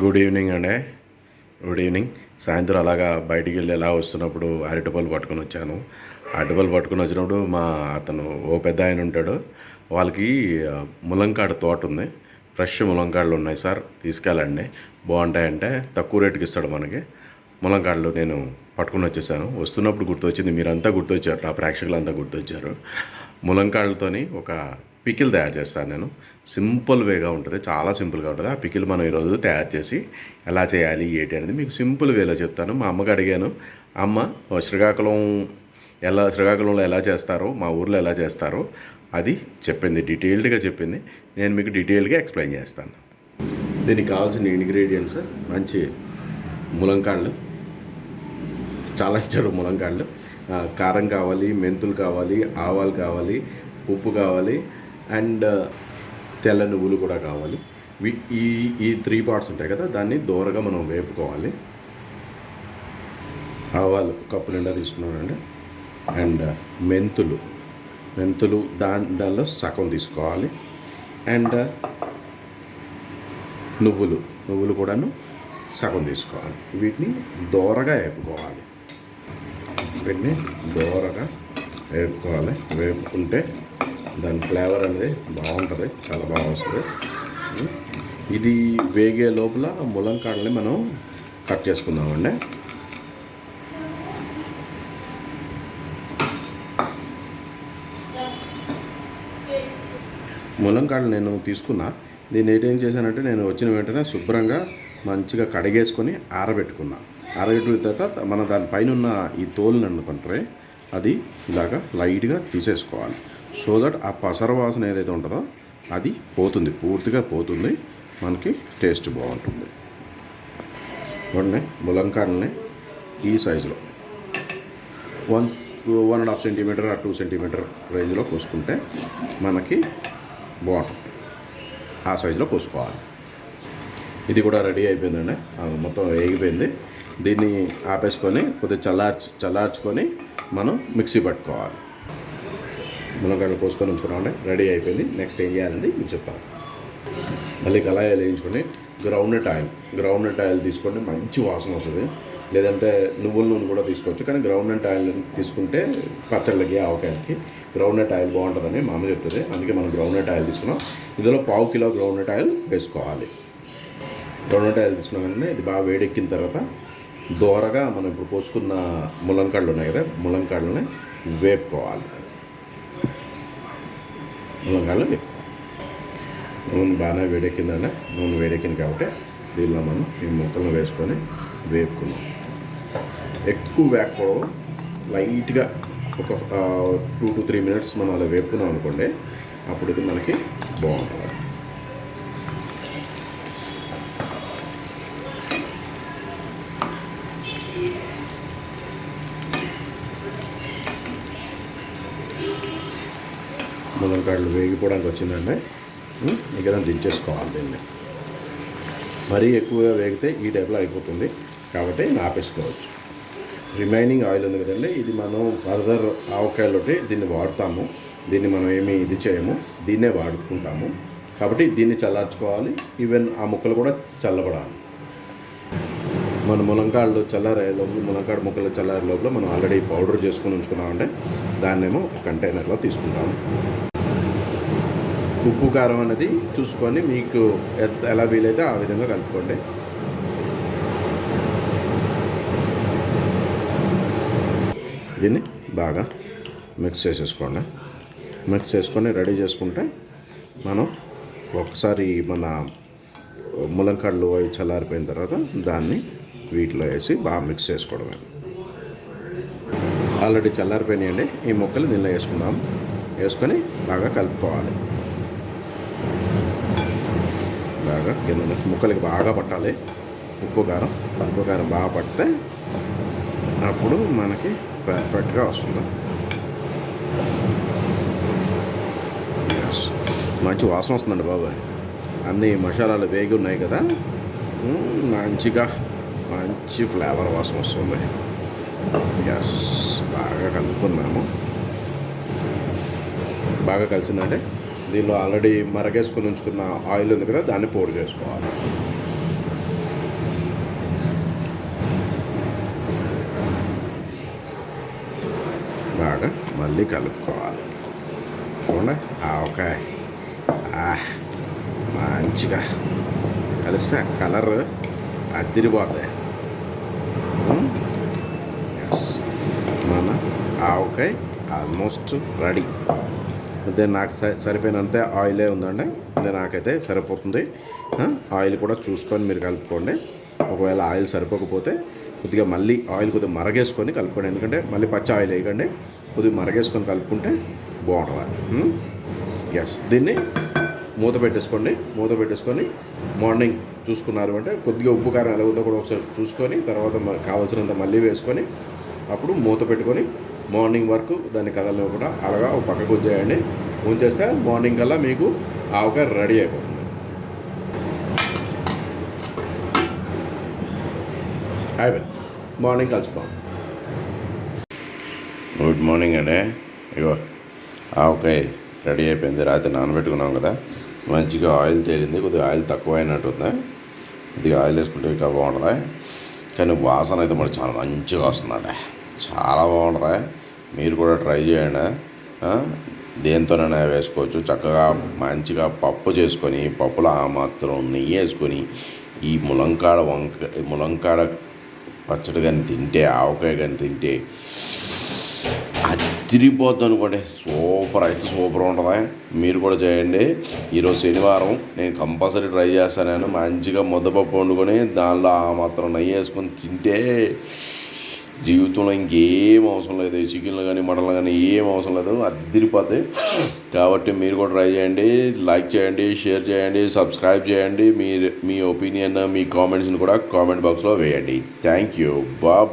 Good evening అండి. Good evening సాయంత్రం అలాగా బయటికి వెళ్ళి ఎలా వస్తున్నప్పుడు అరటిపళ్ళు పట్టుకొని వచ్చాను. అరటిపళ్ళు పట్టుకొని వచ్చినప్పుడు మా అతను ఓ పెద్ద ఆయన ఉంటాడు. వాళ్ళకి ములంకాడ తోట ఉంది. ఫ్రెష్ ములంకాడలు ఉన్నాయి సార్. తీసుకెళ్ళండి. బాగుంటాయంటే తక్కువ రేటుకి ఇస్తాడు మనకి. ములంకాడలు నేను పట్టుకొని వచ్చేసాను. వస్తున్నప్పుడు గుర్తొచ్చింది మీరంతా గుర్తొచ్చారు. నా ప్రేక్షకులంతా గుర్తొచ్చారు. ములంకాడలతోని ఒక పికిల్ తయారు చేస్తాను నేను. సింపుల్ వేగా ఉంటుంది. చాలా సింపుల్గా ఉంటుంది. ఆ పికిల్ మనం ఈరోజు తయారు చేసి ఎలా చేయాలి ఏంటి అనేది మీకు సింపుల్ వేలో చెప్తాను. మా అమ్మకి అడిగాను అమ్మ శ్రీకాకుళం ఎలా శ్రీకాకుళంలో ఎలా చేస్తారో మా ఊర్లో ఎలా చేస్తారో అది చెప్పింది డీటెయిల్డ్గా చెప్పింది. నేను మీకు డీటెయిల్గా ఎక్స్ప్లెయిన్ చేస్తాను. దీనికి కావాల్సిన ఇంగ్రీడియంట్స్ మంచి ములంకాళ్ళు చాలా ఇచ్చారు ములంకాళ్ళు. కారం కావాలి మెంతులు కావాలి ఆవాలు కావాలి ఉప్పు కావాలి అండ్ తెల్ల నువ్వులు కూడా కావాలి. ఈ ఈ త్రీ పార్ట్స్ ఉంటాయి కదా దాన్ని దూరగా మనం వేపుకోవాలి. ఆవాలు కప్పు నిండా తీసుకున్నానండి. అండ్ మెంతులు. మెంతులు దాని దానిలో సగం తీసుకోవాలి. అండ్ నువ్వులు. నువ్వులు కూడాను సగం తీసుకోవాలి. వీటిని దోరగా వేపుకోవాలి. వీటిని దోరగా వేపుకోవాలి. వేపుకుంటే దాని ఫ్లేవర్ అనేది బాగుంటుంది చాలా బాగా వస్తుంది. ఇది వేగే లోపల ములంకాడని మనం కట్ చేసుకుందామండి. ములంకాడలు నేను తీసుకున్నా. దీన్ని ఏం చేశానంటే నేను వచ్చిన వెంటనే శుభ్రంగా మంచిగా కడిగేసుకొని ఆరబెట్టుకున్నా. ఆరబెట్టిన తర్వాత మన దానిపైన ఉన్న ఈ తోలుని అనుకుంటారే అది ఇలాగా లైట్గా తీసేసుకోవాలి. సో దట్ ఆ పసర వాసన ఏదైతే ఉంటుందో అది పోతుంది పూర్తిగా పోతుంది మనకి టేస్ట్ బాగుంటుంది. చూడండి ములంకాడల్ని ఈ సైజులో. One one and half centimetre ఆ టూ సెంటీమీటర్ రేంజ్లో కోసుకుంటే మనకి బాగుంటుంది. ఆ సైజులో కోసుకోవాలి. ఇది కూడా రెడీ అయిపోయిందండి. మొత్తం వేగిపోయింది. దీన్ని ఆపేసుకొని కొద్దిగా చల్లార్చి చల్లార్చుకొని మనం మిక్సీ పట్టుకోవాలి. మునగడ్డలు కోసుకొని ఉంచుకున్నామండి. రెడీ అయిపోయింది. నెక్స్ట్ ఏం చేయాలండి? మీకు చెప్తాను. మళ్ళీ కళాయిలు వేయించుకొని గ్రౌండ్నట్ ఆయిల్. గ్రౌండ్నట్ ఆయిల్ తీసుకోండి. మంచి వాసన వస్తుంది. లేదంటే నువ్వుల నూనె కూడా తీసుకోవచ్చు. కానీ గ్రౌండ్నట్ ఆయిల్ తీసుకుంటే పచ్చళ్ళకి ఆవకాయలకి గ్రౌండ్నట్ ఆయిల్ బాగుంటుందని మా అమ్మ చెప్తుంది. అందుకే మనం గ్రౌండ్నట్ ఆయిల్ తీసుకున్నాం. ఇందులో పావు కిలో గ్రౌండ్నట్ ఆయిల్ వేసుకోవాలి. గ్రౌండ్నట్ ఆయిల్ తీసుకున్నాం వెంటనే ఇది బాగా వేడెక్కిన తర్వాత దోరగా మనం ఇప్పుడు పోసుకున్న ములంకాడలు ఉన్నాయి కదా ములంకాడలని వేపుకోవాలి. ములంకాడలు ఎక్కువ నూనె బాగా వేడెక్కిందండి నూనె వేడెక్కింది కాబట్టి దీనిలో మనం ఈ ముక్కలను వేసుకొని వేపుకున్నాం ఎక్కువ వేపకూడదు. లైట్గా ఒక టూ టు త్రీ మినిట్స్ మనం అలా వేపుకున్నాం అనుకోండి అప్పుడు ఇది మనకి బాగుంటుంది. మునక్కాడలు వేగిపోవడానికి వచ్చిందండి ఉం, దించేసుకోవాలి దీన్ని. మరీ ఎక్కువగా వేగితే ఈ టైప్లో అయిపోతుంది. కాబట్టి ఆపేసుకోవచ్చు. రిమైనింగ్ ఆయిల్ ఉంది కదండి ఇది మనం ఫర్దర్ ఆవకాయలోటి దీన్ని వాడతాము. దీన్ని మనం ఏమి ఇది చేయము దీన్నే వాడుకుంటాము. కాబట్టి దీన్ని చల్లార్చుకోవాలి. ఈవెన్ ఆ ముక్కలు కూడా చల్లబడాలి. మన ములంకాడలో చల్లారే లోపల ములంకాడ ముక్కలు చల్లారే లోపల మనం ఆల్రెడీ పౌడర్ చేసుకుని ఉంచుకున్నామంటే దాన్నేమో ఒక కంటైనర్లో తీసుకుంటాము. ఉప్పు కారం అనేది చూసుకొని మీకు ఎలా వీలైతే ఆ విధంగా కలుపుకోండి. దీన్ని బాగా మిక్స్ చేసేసుకోండి. మిక్స్ చేసుకొని రెడీ చేసుకుంటే మనం ఒకసారి మన ములంకాడలు అవి చల్లారిపోయిన తర్వాత దాన్ని వీటిలో వేసి బాగా మిక్స్ చేసుకోవడమే. ఆల్రెడీ చల్లారిపోయినాయండి. ఈ ముక్కలు దీనిలో వేసుకుందాం. వేసుకొని బాగా కలుపుకోవాలి. బాగా కింద ముక్కలకి బాగా పట్టాలి. ఉప్పు కారం. ఉప్పు కారం బాగా పడితే అప్పుడు మనకి పర్ఫెక్ట్గా వస్తుంది. మంచి వాసన వస్తుందండి బాబాయ్. అన్ని మసాలాలు వేగి ఉన్నాయి కదా. మంచిగా మంచి ఫ్లేవర్ వాసన వస్తుంది. గ్యాస్ బాగా కలుపుకున్నాము. బాగా కలిసిందంటే దీనిలో ఆల్రెడీ మరగేసుకుని ఉంచుకున్న ఆయిల్ ఉంది కదా దాన్ని పోర్ చేసుకోవాలి. బాగా మళ్ళీ కలుపుకోవాలి. చూడండి ఓకే మంచిగా. కలిస్తే కలర్ అదిరిపోతాయి ఆవకాయ ఆల్మోస్ట్ రెడీ. అదే నాకు సరిపోయినంత ఆయిలే ఉందండి. అదే నాకైతే సరిపోతుంది. ఆయిల్ కూడా చూసుకొని మీరు కలుపుకోండి. ఒకవేళ ఆయిల్ సరిపోకపోతే కొద్దిగా మళ్ళీ ఆయిల్ కొద్దిగా మరగేసుకొని కలుపుకోండి. ఎందుకంటే మళ్ళీ పచ్చి ఆయిల్ వేయకండి. కొద్దిగా మరగేసుకొని కలుపుకుంటే బాగుంటుంది. ఎస్ దీన్ని మూత పెట్టేసుకోండి. మూత పెట్టేసుకొని మార్నింగ్ చూసుకున్నారు అంటే కొద్దిగా ఉప్పు కారం ఎలా ఉందో కూడా ఒకసారి చూసుకొని తర్వాత కావాల్సినంత మళ్ళీ వేసుకొని అప్పుడు మూత పెట్టుకొని మార్నింగ్ వరకు దాన్ని కూడా అలాగా ఒక పక్కకు ఉంచేయండి ఉంచేస్తే మార్నింగ్ కల్లా మీకు ఆవకాయ రెడీ అయిపోతుంది. అయిపోయింది. మార్నింగ్ కలుసుకుందాం. గుడ్ మార్నింగ్ అండి. ఇగో ఆవకాయ రెడీ అయిపోయింది. రాత్రి నానబెట్టుకున్నాం కదా. మంచిగా ఆయిల్ తేలింది. కొద్దిగా ఆయిల్ తక్కువ అయినట్టుంది కొద్దిగా ఆయిల్ వేసుకుంటే ఇంకా బాగుంటుంది. కానీ వాసన అయితే మరి చాలా మంచిగా వస్తుందండి. చాలా బాగుంటుంది. మీరు కూడా ట్రై చేయండి. దేంతోనైనా వేసుకోవచ్చు. చక్కగా మంచిగా పప్పు చేసుకొని పప్పులో ఆ మాత్రం నెయ్యి వేసుకొని ఈ ములంకాడ వంక ములంకాడ పచ్చడి కానీ తింటే ఆవకాయ కానీ తింటే అదిరిపోద్ది అనుకోండి. సూపర్ అయితే సూపర్ ఉంటుంది. మీరు కూడా చేయండి. ఈరోజు శనివారం నేను కంపల్సరీ ట్రై చేస్తాను. మంచిగా ముద్దపప్పు వండుకొని దానిలో ఆ మాత్రం నెయ్యి వేసుకొని తింటే జీవితంలో ఇంకేం అవసరం లేదు. చికెన్లు కానీ మటన్లు కానీ ఏం అవసరం లేదు. అదిరిపోతాయి కాబట్టి మీరు కూడా ట్రై చేయండి. లైక్ చేయండి షేర్ చేయండి సబ్స్క్రైబ్ చేయండి. మీ మీ ఒపీనియన్ మీ కామెంట్స్ని కూడా కామెంట్ బాక్స్లో వేయండి. Thank you. బాయ్